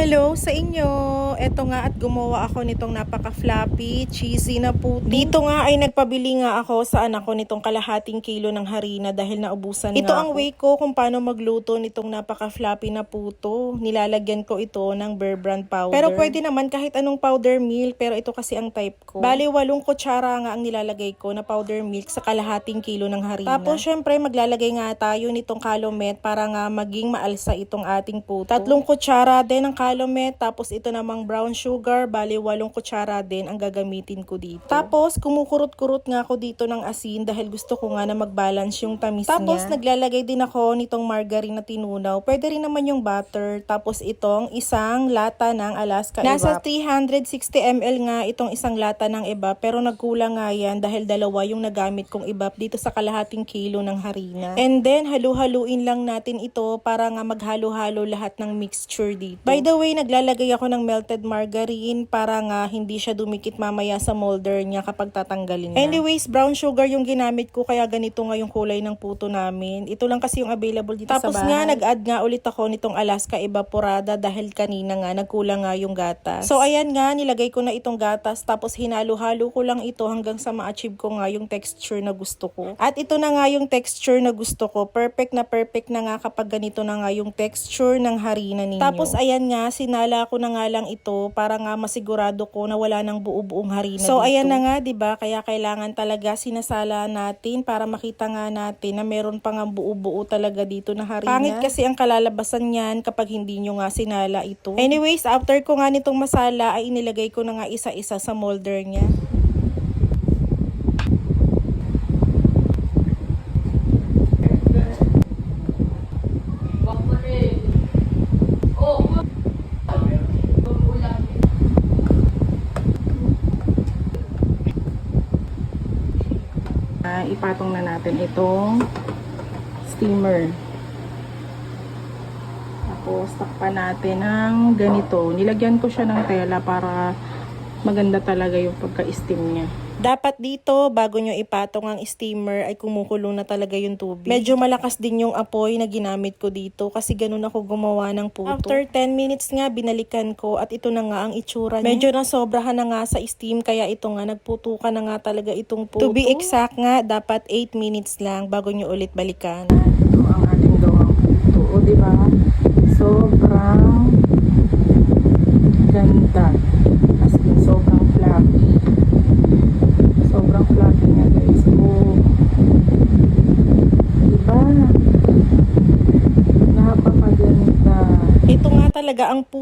Hello sa inyo! Eto nga at gumawa ako nitong napaka-floppy, cheesy na puto. Dito nga ay nagpabili nga ako sa anak ko nitong kalahating kilo ng harina dahil naubusan Ito nga ang ako. way ko kung paano magluto nitong napaka-floppy na puto. Nilalagyan ko ito ng Bear Brand powder. Pero pwede naman kahit anong powder milk, pero ito kasi ang type ko. Bali, walong kutsara nga ang nilalagay ko na powder milk sa kalahating kilo ng harina. Tapos, syempre, maglalagay nga tayo nitong calumet para nga maging maalsa itong ating puto. Tatlong kutsara din ng calumet, tapos ito namang brown sugar, bali walong kutsara din ang gagamitin ko dito. Tapos, kumukurot-kurot nga ako dito ng asin dahil gusto ko nga na mag-balance yung tamis Tapos, niya. naglalagay din ako nitong margarine na tinunaw. Pwede rin naman yung butter. Tapos, itong isang lata ng Alaska Nasa Evap. 360 ml nga itong isang lata ng Evap, pero nagkulang nga yan dahil dalawa yung nagamit kong Evap dito sa kalahating kilo ng harina. And then, halu-haluin lang natin ito para nga maghalo-halo lahat ng mixture dito. By the way, naglalagay ako ng melted margarine para nga hindi siya dumikit mamaya sa molder niya kapag tatanggalin na. Anyways, brown sugar yung ginamit ko kaya ganito nga yung kulay ng puto namin. Ito lang kasi yung available dito Tapos sa bahay. nga, nag-add nga ulit ako nitong Alaska Evaporada dahil kanina nga nagkulang nga yung gatas. So ayan nga, nilagay ko na itong gatas tapos hinalo-halo ko lang ito hanggang sa ma-achieve ko nga yung texture na gusto ko. At ito na nga yung texture na gusto ko. Perfect na perfect na nga kapag ganito na nga yung texture ng harina ninyo. Tapos ayan nga, sinala ko na nga lang ito para nga masigurado ko na wala nang buo-buong harina So, dito. ayan na nga, 'di ba? Kaya kailangan talaga sinasala natin para makita nga natin na meron pa nga buo-buo talaga dito na harina. Pangit kasi ang kalalabasan niyan kapag hindi nyo nga sinala ito. Anyways, after ko nga nitong masala ay inilagay ko na nga isa-isa sa molder niya. Ipatong na natin itong steamer. Tapos, takpan natin ng ganito. Nilagyan ko siya ng tela para maganda talaga yung pagka-steam niya. Dapat dito, bago nyo ipatong ang steamer, ay kumukulo na talaga yung tubig. Medyo malakas din yung apoy na ginamit ko dito kasi ganun ako gumawa ng puto. After 10 minutes nga, binalikan ko at ito na nga ang itsura niya. Medyo nasobrahan na nga sa steam kaya ito nga, nagputukan na nga talaga itong puto. To be exact nga, dapat 8 minutes lang bago nyo ulit balikan. Ito ang ating gawang puto. O, di talaga ang puto